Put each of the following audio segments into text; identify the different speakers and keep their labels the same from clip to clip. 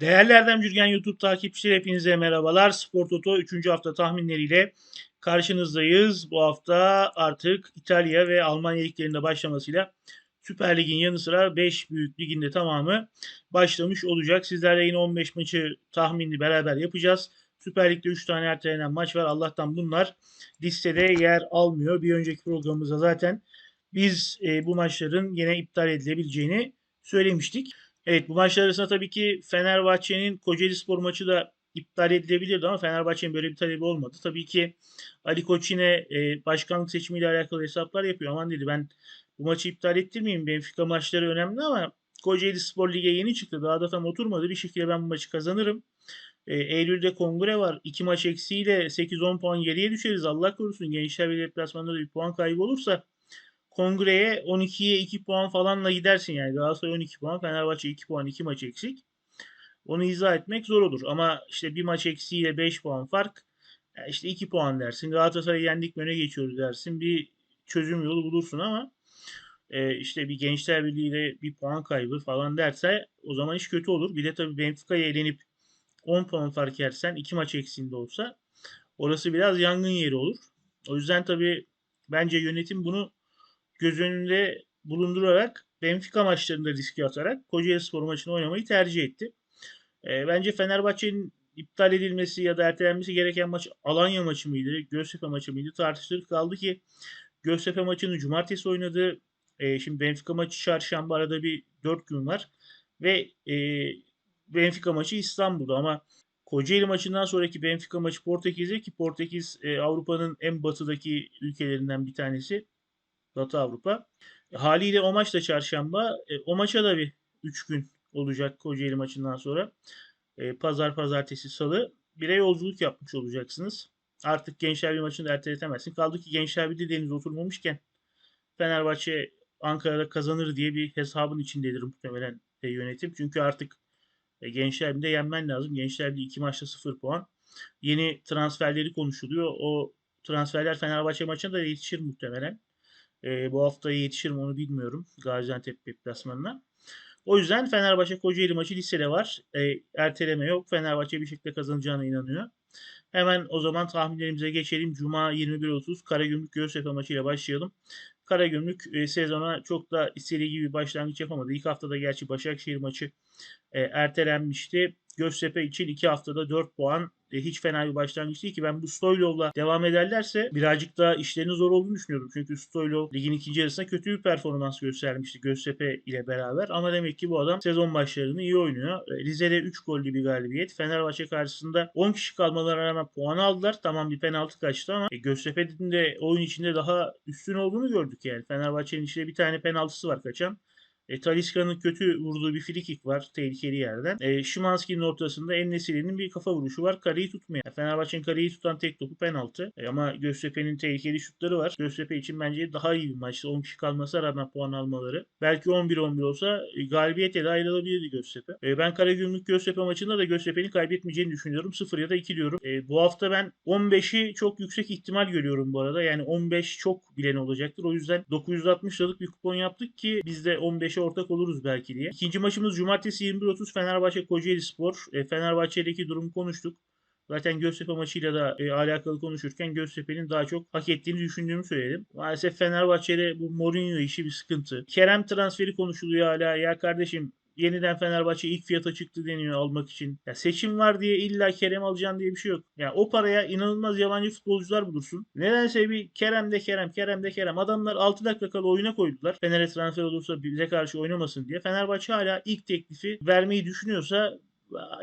Speaker 1: Değerli Erdem Cürgen YouTube takipçileri hepinize merhabalar. Spor Toto 3. hafta tahminleriyle karşınızdayız. Bu hafta artık İtalya ve Almanya liglerinde başlamasıyla Süper Lig'in yanı sıra 5 büyük liginde tamamı başlamış olacak. Sizlerle yine 15 maçı tahminli beraber yapacağız. Süper Lig'de 3 tane ertelenen maç var. Allah'tan bunlar listede yer almıyor. Bir önceki programımızda zaten biz e, bu maçların yine iptal edilebileceğini söylemiştik. Evet bu maçlar arasında tabii ki Fenerbahçe'nin Kocaeli Spor maçı da iptal edilebilirdi ama Fenerbahçe'nin böyle bir talebi olmadı. Tabii ki Ali Koç yine e, başkanlık seçimiyle alakalı hesaplar yapıyor. Aman dedi ben bu maçı iptal ettirmeyeyim. Benfica maçları önemli ama Kocaeli Spor Lig'e yeni çıktı. Daha da tam oturmadı. Bir şekilde ben bu maçı kazanırım. E, Eylül'de kongre var. İki maç eksiğiyle 8-10 puan geriye düşeriz. Allah korusun. Gençler Birliği deplasmanında da bir puan kaybı olursa kongreye 12'ye 2 puan falanla gidersin yani. Galatasaray 12 puan, Fenerbahçe 2 puan, 2 maç eksik. Onu izah etmek zor olur. Ama işte bir maç eksiğiyle 5 puan fark. Yani işte 2 puan dersin. Galatasaray'ı yendik mi öne geçiyoruz dersin. Bir çözüm yolu bulursun ama e, işte bir Gençler Birliği'yle bir puan kaybı falan derse o zaman iş kötü olur. Bir de tabii Benfica'ya elenip 10 puan fark yersen 2 maç eksiğinde olsa orası biraz yangın yeri olur. O yüzden tabii bence yönetim bunu göz önünde bulundurarak Benfica maçlarında riske atarak Kocaeli Spor maçını oynamayı tercih etti. E, bence Fenerbahçe'nin iptal edilmesi ya da ertelenmesi gereken maç Alanya maçı mıydı, Göztepe maçı mıydı tartışılır. Kaldı ki Göztepe maçını cumartesi oynadı. E, şimdi Benfica maçı çarşamba arada bir 4 gün var. Ve e, Benfica maçı İstanbul'da ama Kocaeli maçından sonraki Benfica maçı Portekiz'de ki Portekiz e, Avrupa'nın en batıdaki ülkelerinden bir tanesi. Batı Avrupa. E, haliyle o maç da çarşamba. E, o maça da bir 3 gün olacak Kocaeli maçından sonra. E, Pazar, pazartesi, salı. Bire yolculuk yapmış olacaksınız. Artık Gençler bir maçını da erteletemezsin. Kaldı ki Gençler bir de deniz oturmamışken Fenerbahçe Ankara'da kazanır diye bir hesabın içindedir muhtemelen e, yönetim. Çünkü artık e, Gençler Birliği'de yenmen lazım. Gençler Birliği 2 maçta 0 puan. Yeni transferleri konuşuluyor. O transferler Fenerbahçe maçına da yetişir muhtemelen. E, bu hafta yetişir mi onu bilmiyorum. Gaziantep deplasmanına. O yüzden Fenerbahçe Kocaeli maçı listede var. E, erteleme yok. Fenerbahçe bir şekilde kazanacağına inanıyor. Hemen o zaman tahminlerimize geçelim. Cuma 21.30 Karagümrük Göztepe maçıyla başlayalım. Karagümrük e, sezona çok da istediği gibi başlangıç yapamadı. İlk haftada gerçi Başakşehir maçı e, ertelenmişti. Göztepe için 2 haftada 4 puan e, hiç fena bir başlangıç değil ki ben bu Stoylov'la devam ederlerse birazcık daha işlerinin zor olduğunu düşünüyorum. Çünkü Stoylov ligin ikinci yarısında kötü bir performans göstermişti Göztepe ile beraber. Ama demek ki bu adam sezon başlarını iyi oynuyor. E, Rize'de 3 gollü bir galibiyet. Fenerbahçe karşısında 10 kişi kalmalarına rağmen puan aldılar. Tamam bir penaltı kaçtı ama e, Göztepe'nin de oyun içinde daha üstün olduğunu gördük yani. Fenerbahçe'nin işte bir tane penaltısı var kaçan. E, Taliska'nın kötü vurduğu bir frikik var tehlikeli yerden. E, Şimanski'nin ortasında Ennesi'nin bir kafa vuruşu var. Kareyi tutmuyor. Yani Fenerbahçe'nin kareyi tutan tek topu penaltı. E, ama Göztepe'nin tehlikeli şutları var. Göztepe için bence daha iyi bir maçtı. 10 kişi kalmasına rağmen puan almaları. Belki 11-11 olsa e, galibiyete de ayrılabilirdi Göztepe. E, ben Karagümrük Göztepe maçında da Göztepe'nin kaybetmeyeceğini düşünüyorum. 0 ya da 2 diyorum. E, bu hafta ben 15'i çok yüksek ihtimal görüyorum bu arada. Yani 15 çok bilen olacaktır. O yüzden 960 liralık bir kupon yaptık ki biz de 15'e ortak oluruz belki diye. İkinci maçımız cumartesi 21.30 Fenerbahçe Kocaeli Spor. E, Fenerbahçe'deki durumu konuştuk. Zaten Göztepe maçıyla da e, alakalı konuşurken Göztepe'nin daha çok hak ettiğini düşündüğümü söyledim. Maalesef Fenerbahçe'de bu Mourinho işi bir sıkıntı. Kerem transferi konuşuluyor hala. Ya kardeşim yeniden Fenerbahçe ilk fiyata çıktı deniyor almak için. Ya seçim var diye illa Kerem alacaksın diye bir şey yok. Ya o paraya inanılmaz yabancı futbolcular bulursun. Nedense bir Kerem de Kerem, Kerem de Kerem. Adamlar 6 dakika kala oyuna koydular. Fener'e transfer olursa bize karşı oynamasın diye. Fenerbahçe hala ilk teklifi vermeyi düşünüyorsa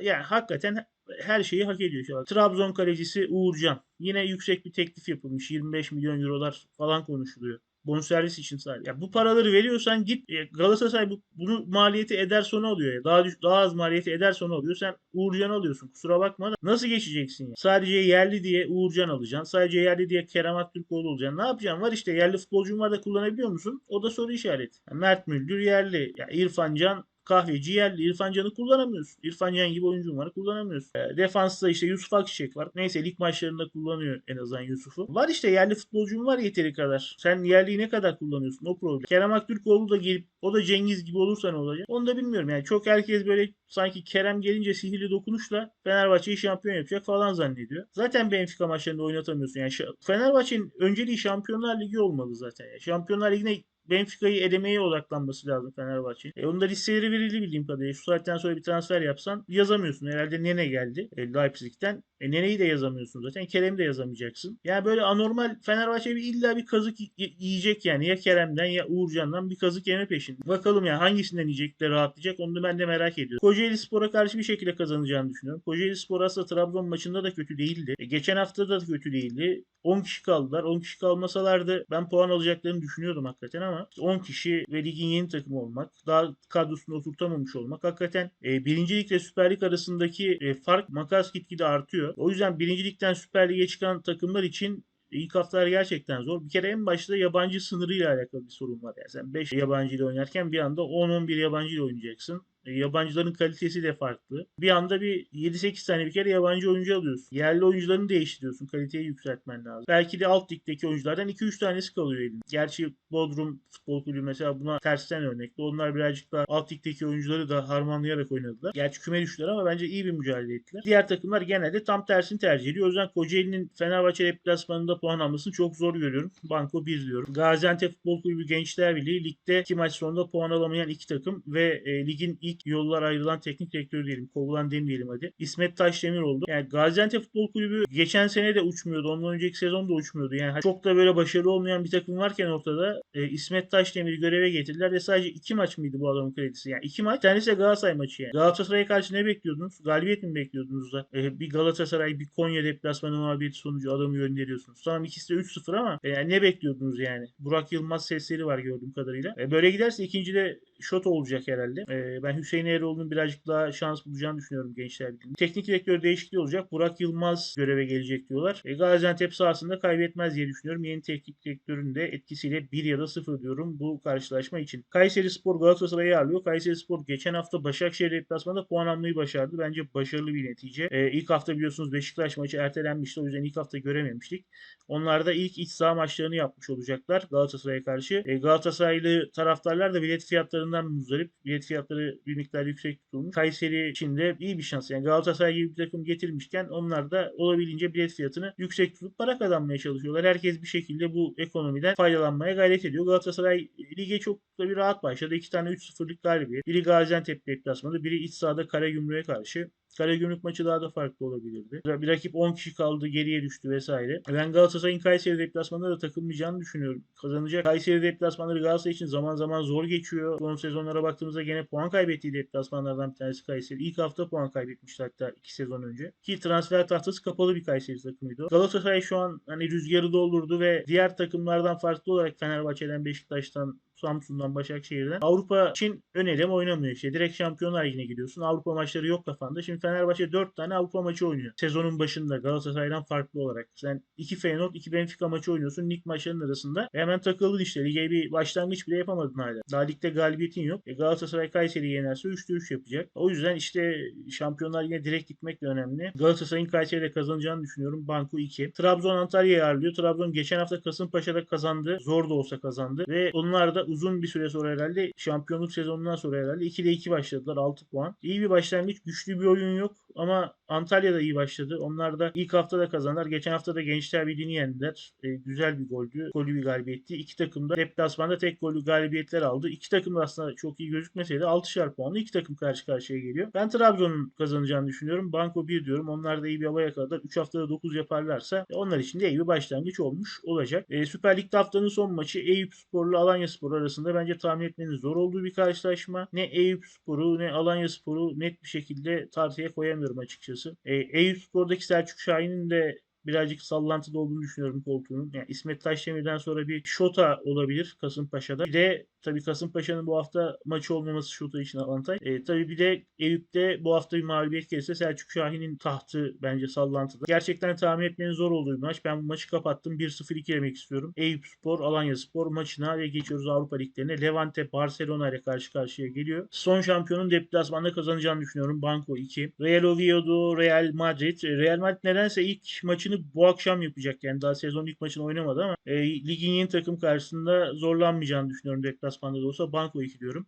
Speaker 1: yani hakikaten her şeyi hak ediyor şu an. Trabzon kalecisi Uğurcan. Yine yüksek bir teklif yapılmış. 25 milyon eurolar falan konuşuluyor bonservis için sadece. Ya bu paraları veriyorsan git e, Galatasaray bu, bunu maliyeti eder sonu alıyor ya. Daha daha az maliyeti eder sonu alıyor. Sen Uğurcan alıyorsun. Kusura bakma da nasıl geçeceksin ya? Sadece yerli diye Uğurcan alacaksın. Sadece yerli diye Kerem Aktürkoğlu olacaksın. Ne yapacaksın? Var işte yerli futbolcun var da kullanabiliyor musun? O da soru işareti. Mert Müldür yerli. Ya İrfan Can kahveci yerli. İrfan Can'ı kullanamıyorsun. İrfan Can gibi oyuncun var kullanamıyorsun. E, defansta işte Yusuf Akçiçek var. Neyse lig maçlarında kullanıyor en azından Yusuf'u. Var işte yerli futbolcun var yeteri kadar. Sen yerliyi ne kadar kullanıyorsun o problem. Kerem Aktürkoğlu da gelip o da Cengiz gibi olursa ne olacak? Onu da bilmiyorum. Yani çok herkes böyle sanki Kerem gelince sihirli dokunuşla Fenerbahçe'yi şampiyon yapacak falan zannediyor. Zaten Benfica maçlarında oynatamıyorsun. Yani Fenerbahçe'nin önceliği Şampiyonlar Ligi olmalı zaten. Yani Şampiyonlar Ligi'ne Benfica'yı elemeye odaklanması lazım Fenerbahçe'nin. E onun da listeleri verildi bildiğim kadarıyla. Şu saatten sonra bir transfer yapsan yazamıyorsun. Herhalde Nene geldi e, Leipzig'ten. E Nene'yi de yazamıyorsun zaten. Kerem'i de yazamayacaksın. Yani böyle anormal Fenerbahçe bir illa bir kazık yiyecek yani. Ya Kerem'den ya Uğurcan'dan bir kazık yeme peşinde. Bakalım yani hangisinden yiyecek de rahatlayacak onu da ben de merak ediyorum. Kocaeli Spor'a karşı bir şekilde kazanacağını düşünüyorum. Kocaeli Spor aslında Trabzon maçında da kötü değildi. E, geçen hafta da kötü değildi. 10 kişi kaldılar. 10 kişi kalmasalardı ben puan alacaklarını düşünüyordum hakikaten ama işte 10 kişi ve ligin yeni takımı olmak, daha kadrosunu oturtamamış olmak hakikaten e, birinci Lig ile Süper Lig arasındaki e, fark makas gitgide artıyor. O yüzden birinci Lig'den Süper Lig'e çıkan takımlar için İlk haftalar gerçekten zor. Bir kere en başta yabancı sınırıyla alakalı bir sorun var. Yani sen 5 yabancı ile oynarken bir anda 10-11 yabancı ile oynayacaksın. E, Yabancıların kalitesi de farklı. Bir anda bir 7-8 tane bir kere yabancı oyuncu alıyorsun. Yerli oyuncularını değiştiriyorsun. Kaliteyi yükseltmen lazım. Belki de alt ligdeki oyunculardan 2-3 tanesi kalıyor elinde. Gerçi Bodrum Futbol Kulübü mesela buna tersten örnekti. Onlar birazcık daha alt ligdeki oyuncuları da harmanlayarak oynadılar. Gerçi küme düştüler ama bence iyi bir mücadele ettiler. Diğer takımlar genelde tam tersini tercih ediyor. O yüzden Kocaeli'nin Fenerbahçe deplasmanında puan almasını çok zor görüyorum. Banko 1 diyorum. Gaziantep Futbol Kulübü Gençler Birliği ligde 2 maç sonunda puan alamayan iki takım ve e, ligin ilk yollar ayrılan teknik direktörü diyelim. Kovulan demeyelim hadi. İsmet Taşdemir oldu. Yani Gaziantep Futbol Kulübü geçen sene de uçmuyordu. Ondan önceki sezon da uçmuyordu. Yani çok da böyle başarılı olmayan bir takım varken ortada e, İsmet Taşdemir'i göreve getirdiler ve sadece iki maç mıydı bu adamın kredisi? Yani iki maç. Tanesi Galatasaray maçı yani. Galatasaray'a karşı ne bekliyordunuz? Galibiyet mi bekliyordunuz da? E, bir Galatasaray, bir Konya deplasmanı mağlubiyeti sonucu adamı gönderiyorsunuz. Tamam ikisi de 3-0 ama e, yani ne bekliyordunuz yani? Burak Yılmaz sesleri var gördüğüm kadarıyla. E, böyle giderse ikinci de şot olacak herhalde. E, ben Hüseyin Eroğlu'nun birazcık daha şans bulacağını düşünüyorum Gençler Birliği'nde. Teknik direktör değişikliği olacak. Burak Yılmaz göreve gelecek diyorlar. E, Gaziantep sahasında kaybetmez diye düşünüyorum. Yeni teknik direktörün de etkisiyle 1 ya da 0 diyorum bu karşılaşma için. Kayseri Spor Galatasaray'ı ağırlıyor. Kayseri Spor geçen hafta Başakşehir deplasmanında puan almayı başardı. Bence başarılı bir netice. E, ilk hafta biliyorsunuz Beşiktaş maçı ertelenmişti. O yüzden ilk hafta görememiştik. Onlar da ilk iç saha maçlarını yapmış olacaklar Galatasaray'a karşı. E, Galatasaraylı taraftarlar da bilet fiyatlarından muzdarip. Bilet fiyatları bir miktar yüksek tutulmuş. Kayseri için de iyi bir şans. Yani Galatasaray gibi bir takım getirmişken onlar da olabildiğince bilet fiyatını yüksek tutup para kazanmaya çalışıyorlar. Herkes bir şekilde bu ekonomiden faydalanmaya gayret ediyor. Galatasaray lige çok da bir rahat başladı. İki tane 3-0'lık galibiyet. Biri Gaziantep deplasmanı, biri iç sahada Karagümrük'e karşı. Karagümrük maçı daha da farklı olabilirdi. Bir rakip 10 kişi kaldı, geriye düştü vesaire. Ben Galatasaray'ın Kayseri deplasmanında da takılmayacağını düşünüyorum. Kazanacak. Kayseri deplasmanları Galatasaray için zaman zaman zor geçiyor. Son sezonlara baktığımızda gene puan kaybettiği deplasmanlardan bir tanesi Kayseri. İlk hafta puan kaybetmişti hatta 2 sezon önce. Ki transfer tahtası kapalı bir Kayseri takımıydı. Galatasaray şu an hani rüzgarı doldurdu ve diğer takımlardan farklı olarak Fenerbahçe'den, Beşiktaş'tan, Samsun'dan, Başakşehir'den Avrupa için önerim oynamıyor işte. Direkt Şampiyonlar Ligi'ne gidiyorsun. Avrupa maçları yok kafanda. Şimdi Fenerbahçe 4 tane Avrupa maçı oynuyor. Sezonun başında Galatasaray'dan farklı olarak. Sen 2 Feyenoord, 2 Benfica maçı oynuyorsun. Lig maçlarının arasında. Ve hemen takıldın işte. Lige bir başlangıç bile yapamadın hala. Daha ligde galibiyetin yok. E Galatasaray Kayseri'yi yenerse 3'te 3 yapacak. O yüzden işte Şampiyonlar Ligi'ne direkt gitmek de önemli. Galatasaray'ın Kayseri'de kazanacağını düşünüyorum. Banko 2. Trabzon Antalya'yı ağırlıyor. Trabzon geçen hafta Kasımpaşa'da kazandı. Zor da olsa kazandı. Ve onlar da uzun bir süre sonra herhalde şampiyonluk sezonundan sonra herhalde 2'de 2 başladılar 6 puan. İyi bir başlangıç. Güçlü bir oyun yok ama Antalya'da iyi başladı. Onlar da ilk hafta da kazandılar. Geçen hafta da Gençler Birliği'ni yendiler. E, güzel bir goldü. Golü bir galibiyetti. İki takım da deplasmanda tek golü galibiyetler aldı. İki takım da aslında çok iyi gözükmeseydi 6'şar puanlı iki takım karşı karşıya geliyor. Ben Trabzon'un kazanacağını düşünüyorum. Banko 1 diyorum. Onlar da iyi bir hava yakaladılar. 3 haftada 9 yaparlarsa e, onlar için de iyi bir başlangıç olmuş olacak. E, Süper Lig'de haftanın son maçı Eyüp Spor'la Alanya Spor arasında bence tahmin etmenin zor olduğu bir karşılaşma. Ne Eyüp Spor'u ne Alanya Spor'u net bir şekilde tartıya koyamıyorum açıkçası. E, Eyüp Spor'daki Selçuk Şahin'in de birazcık sallantıda olduğunu düşünüyorum koltuğunun. Yani İsmet Taşdemir'den sonra bir Şota olabilir Kasımpaşa'da. Bir de Tabii Kasımpaşa'nın bu hafta maçı olmaması Şota için avantaj. E, tabii bir de Eyüp'te bu hafta bir mağlubiyet gelirse Selçuk Şahin'in tahtı bence sallantıda. Gerçekten tahmin etmenin zor olduğu bir maç. Ben bu maçı kapattım. 1-0-2 demek istiyorum. Eyüp Spor, Alanya Spor maçına ve geçiyoruz Avrupa Liglerine. Levante Barcelona ile karşı karşıya geliyor. Son şampiyonun deplasmanda kazanacağını düşünüyorum. Banco 2. Real Oviedo, Real Madrid. E, Real Madrid nedense ilk maçını bu akşam yapacak. Yani daha sezon ilk maçını oynamadı ama e, ligin yeni takım karşısında zorlanmayacağını düşünüyorum deplasmanda da olsa. Banco 2 diyorum.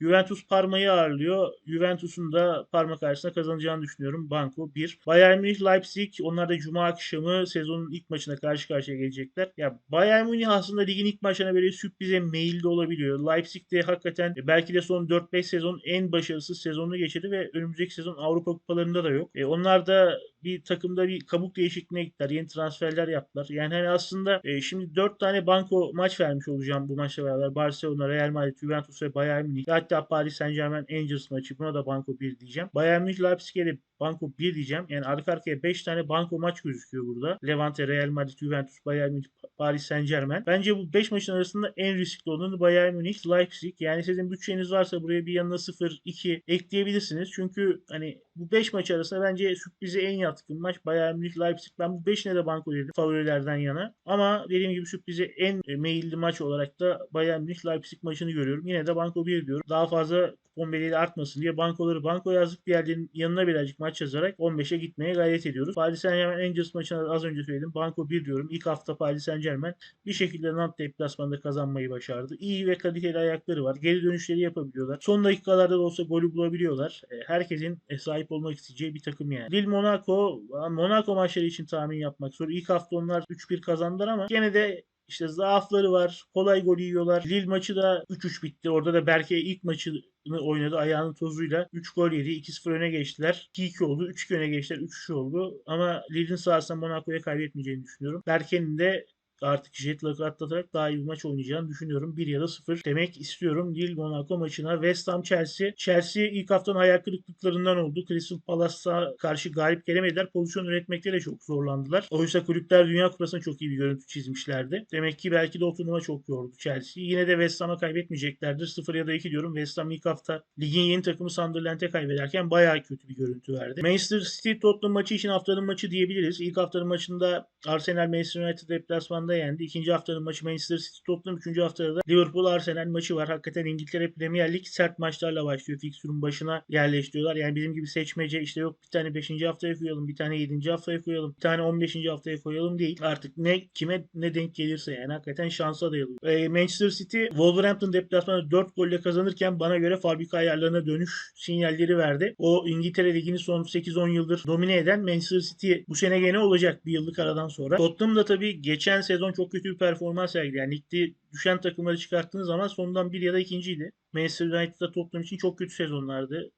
Speaker 1: Juventus Parma'yı ağırlıyor. Juventus'un da Parma karşısında kazanacağını düşünüyorum. Banco 1. Bayern Münih Leipzig onlar da cuma akşamı sezonun ilk maçına karşı karşıya gelecekler. Ya Bayern Münih aslında ligin ilk maçlarına böyle sürprize meyilli olabiliyor. Leipzig de hakikaten belki de son 4-5 sezon en başarısız sezonunu geçirdi ve önümüzdeki sezon Avrupa kupalarında da yok. E, onlar da bir takımda bir kabuk değişikliğine gittiler. Yeni transferler yaptılar. Yani hani aslında e, şimdi 4 tane banko maç vermiş olacağım bu maçla beraber. Barcelona, Real Madrid, Juventus ve Bayern Münih. Hatta Paris Saint Germain Angels maçı. Buna da banko 1 diyeceğim. Bayern Münih Leipzig'e de banko 1 diyeceğim. Yani arka arkaya 5 tane banko maç gözüküyor burada. Levante, Real Madrid, Juventus, Bayern Münih, Paris Saint Germain. Bence bu 5 maçın arasında en riskli olanı Bayern Münih, Leipzig. Yani sizin bütçeniz varsa buraya bir yanına 0-2 ekleyebilirsiniz. Çünkü hani bu 5 maç arasında bence sürprize en yatkın maç Bayern Münih, Leipzig. Ben bu 5'ine de banko dedim favorilerden yana. Ama dediğim gibi sürprize en e, meyilli maç olarak da Bayern Münih, Leipzig maçını görüyorum. Yine de banko 1 diyorum. Daha fazla kupon bedeli artmasın diye bankoları banko yazdık. Diğerlerinin yanına birazcık maç yazarak 15'e gitmeye gayret ediyoruz. Paris Saint Germain Angels maçına az önce söyledim. Banko 1 diyorum. İlk hafta Paris Saint Germain bir şekilde Nantes deplasmanda kazanmayı başardı. İyi ve kaliteli ayakları var. Geri dönüşleri yapabiliyorlar. Son dakikalarda da olsa golü bulabiliyorlar. E, Herkesin e, sahip olmak isteyeceği bir takım yani. Lille Monaco, Monaco maçları için tahmin yapmak zor. İlk hafta onlar 3-1 kazandılar ama gene de işte zaafları var. Kolay gol yiyorlar. Lille maçı da 3-3 bitti. Orada da Berke ilk maçı oynadı ayağının tozuyla. 3 gol yedi. 2-0 öne geçtiler. 2-2 oldu. 3-2 öne geçtiler. 3-3 oldu. Ama Lille'in sahasında Monaco'ya kaybetmeyeceğini düşünüyorum. Berke'nin de artık jet lag'ı atlatarak daha iyi bir maç oynayacağını düşünüyorum. 1 ya da 0 demek istiyorum. Lille Monaco maçına. West Ham Chelsea. Chelsea ilk haftanın hayal kırıklıklarından oldu. Crystal Palace'a karşı galip gelemediler. Pozisyon üretmekte de çok zorlandılar. Oysa kulüpler Dünya Kupası'nda çok iyi bir görüntü çizmişlerdi. Demek ki belki de o turnuva çok yordu Chelsea. Yine de West Ham'a kaybetmeyeceklerdir. 0 ya da 2 diyorum. West Ham ilk hafta ligin yeni takımı Sunderland'e kaybederken bayağı kötü bir görüntü verdi. Manchester City Tottenham maçı için haftanın maçı diyebiliriz. İlk haftanın maçında Arsenal Manchester United deplasmanda yendi. İkinci haftanın maçı Manchester City Tottenham. Üçüncü haftada da Liverpool Arsenal maçı var. Hakikaten İngiltere Premier Lig sert maçlarla başlıyor. Fixture'un başına yerleştiriyorlar. Yani bizim gibi seçmece işte yok bir tane 5. haftaya koyalım, bir tane 7. haftaya koyalım, bir tane 15. haftaya koyalım değil. Artık ne kime ne denk gelirse yani hakikaten şansa dayalı. E, Manchester City Wolverhampton deplasmanı 4 golle kazanırken bana göre fabrika ayarlarına dönüş sinyalleri verdi. O İngiltere Ligi'ni son 8-10 yıldır domine eden Manchester City bu sene gene olacak bir yıllık aradan sonra. Tottenham da tabii geçen sezon çok kötü bir performans sergiledi. Yani ligde düşen takımları çıkarttığınız zaman sondan bir ya da ikinciydi. Manchester United'da Tottenham için çok kötü sezonlardı.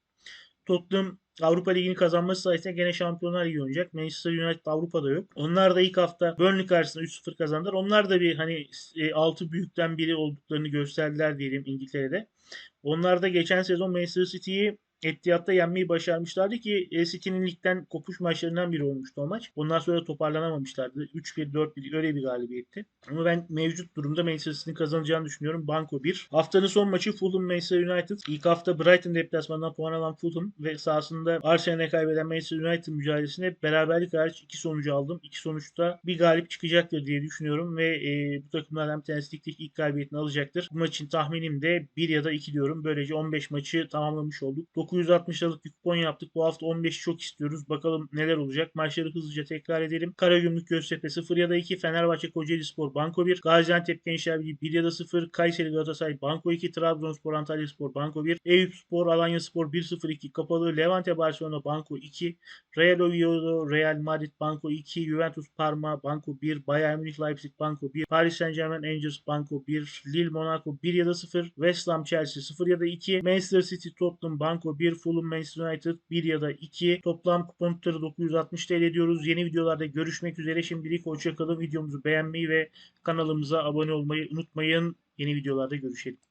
Speaker 1: Tottenham Avrupa Ligi'ni kazanması sayesinde gene Şampiyonlar Ligi oynayacak. Manchester United Avrupa'da yok. Onlar da ilk hafta Burnley karşısında 3-0 kazandılar. Onlar da bir hani 6 büyükten biri olduklarını gösterdiler diyelim İngiltere'de. Onlar da geçen sezon Manchester City'yi Etihad'da yenmeyi başarmışlardı ki e, City'nin ligden kopuş maçlarından biri olmuştu o maç. Ondan sonra toparlanamamışlardı. 3-1, 4-1 öyle bir galibiyetti. Ama ben mevcut durumda Manchester City'nin kazanacağını düşünüyorum. Banko 1. Haftanın son maçı Fulham Manchester United. İlk hafta Brighton deplasmanından puan alan Fulham ve sahasında Arsenal'e kaybeden Manchester United mücadelesinde beraberlik hariç iki sonucu aldım. İki sonuçta bir galip çıkacaktır diye düşünüyorum ve e, bu takımlardan bir tanesi ligdeki ilk galibiyetini alacaktır. Bu maçın tahminim de 1 ya da 2 diyorum. Böylece 15 maçı tamamlamış olduk. 960 liralık kupon yaptık. Bu hafta 15'i çok istiyoruz. Bakalım neler olacak. Maçları hızlıca tekrar edelim. Karagümrük Göztepe 0 ya da 2. Fenerbahçe Kocaeli Spor Banko 1. Gaziantep Gençler Birliği 1 ya da 0. Kayseri Galatasaray Banko 2. Trabzonspor Antalya Spor Banko 1. Eyüp Spor Alanya Spor 1-0-2. Kapalı Levante Barcelona Banko 2. Real Oviedo Real Madrid Banko 2. Juventus Parma Banko 1. Bayern Münih Leipzig Banko 1. Paris Saint Germain Angels Banko 1. Lille Monaco 1 ya da 0. West Ham Chelsea 0 ya da 2. Manchester City Tottenham Banko 1. Fulham Manchester United 1 ya da 2. Toplam kupon tutarı 960 TL diyoruz. Yeni videolarda görüşmek üzere. Şimdilik hoşçakalın. Videomuzu beğenmeyi ve kanalımıza abone olmayı unutmayın. Yeni videolarda görüşelim.